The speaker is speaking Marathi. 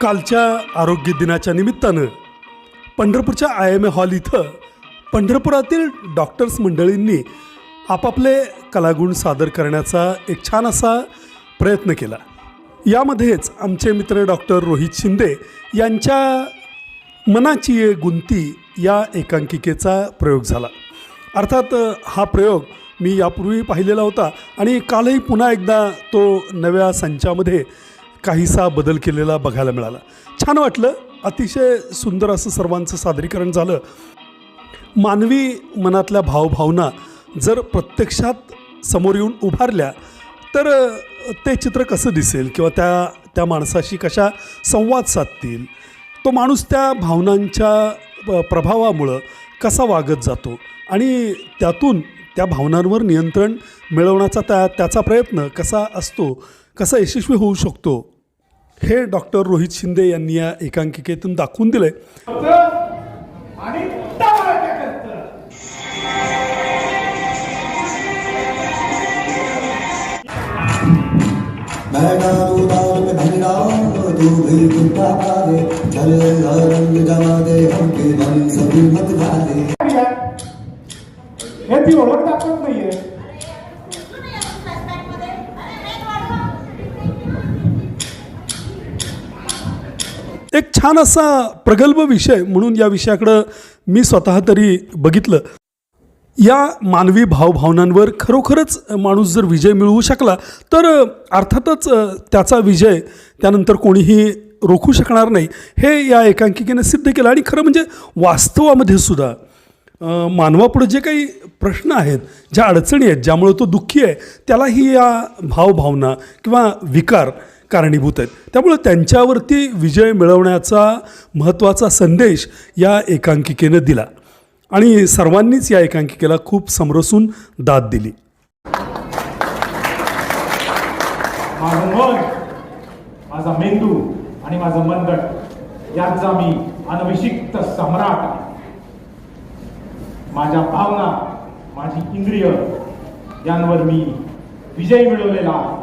कालच्या आरोग्य दिनाच्या निमित्तानं पंढरपूरच्या आय एम ए हॉल इथं पंढरपुरातील डॉक्टर्स मंडळींनी आपापले कलागुण सादर करण्याचा एक छान असा प्रयत्न केला. यामध्येच आमचे मित्र डॉक्टर रोहित शिंदे यांच्या मनाची ये गुंती या एकांकिकेचा प्रयोग झाला. अर्थात हा प्रयोग मी यापूर्वी पाहिलेला होता आणि कालही पुन्हा एकदा तो नव्या संचामध्ये काहीसा बदल केलेला बघायला मिळाला. छान वाटलं. अतिशय सुंदर असं सर्वांचं सादरीकरण झालं. मानवी मनातल्या भावभावना जर प्रत्यक्षात समोर येऊन उभारल्या तर ते चित्र कसं दिसेल किंवा त्या त्या माणसाशी कशा संवाद साधतील? तो माणूस त्या भावनांच्या प्रभावामुळं कसा वागत जातो? आणि त्यातून त्या भावनांवर नियंत्रण मिळवण्याचा त्या त्याचा प्रयत्न कसा असतो? कसा यशस्वी होऊ शकतो? हे डॉक्टर रोहित शिंदे यांनी या एकांकिकेतून दाखवून दिलं आणि टमाटर करतं मैना दूताल में भंडा तू भी कुत्ता पाले चल रंग जमा दे हमके मन सभी मत डाले हे ती ओळख दाखवत नाहीये एक छान असा प्रगल्भ विषय म्हणून या विषयाकडं मी स्वतः तरी बघितलं. या मानवी भावभावनांवर खरोखरच माणूस जर विजय मिळवू शकला तर अर्थातच त्याचा विजय त्यानंतर कोणीही रोखू शकणार नाही हे या एकांकिकेने सिद्ध केलं. आणि खरं म्हणजे वास्तवामध्ये सुद्धा मानवापुढे जे काही प्रश्न आहेत ज्या अडचणी आहेत ज्यामुळे तो दुःखी आहे त्यालाही या भावभावना किंवा विकार कारणीभूत आहेत. त्यामुळं त्यांच्यावरती विजय मिळवण्याचा महत्त्वाचा संदेश या एकांकिकेनं दिला. आणि सर्वांनीच या एकांकिकेला खूप समरसून दाद दिली. माझं मन माझा मेंदू आणि माझं मनगट यांचा मी अनभिषिक्त सम्राट आहे. माझ्या भावना माझी इंद्रिय यांवर मी विजय मिळवलेला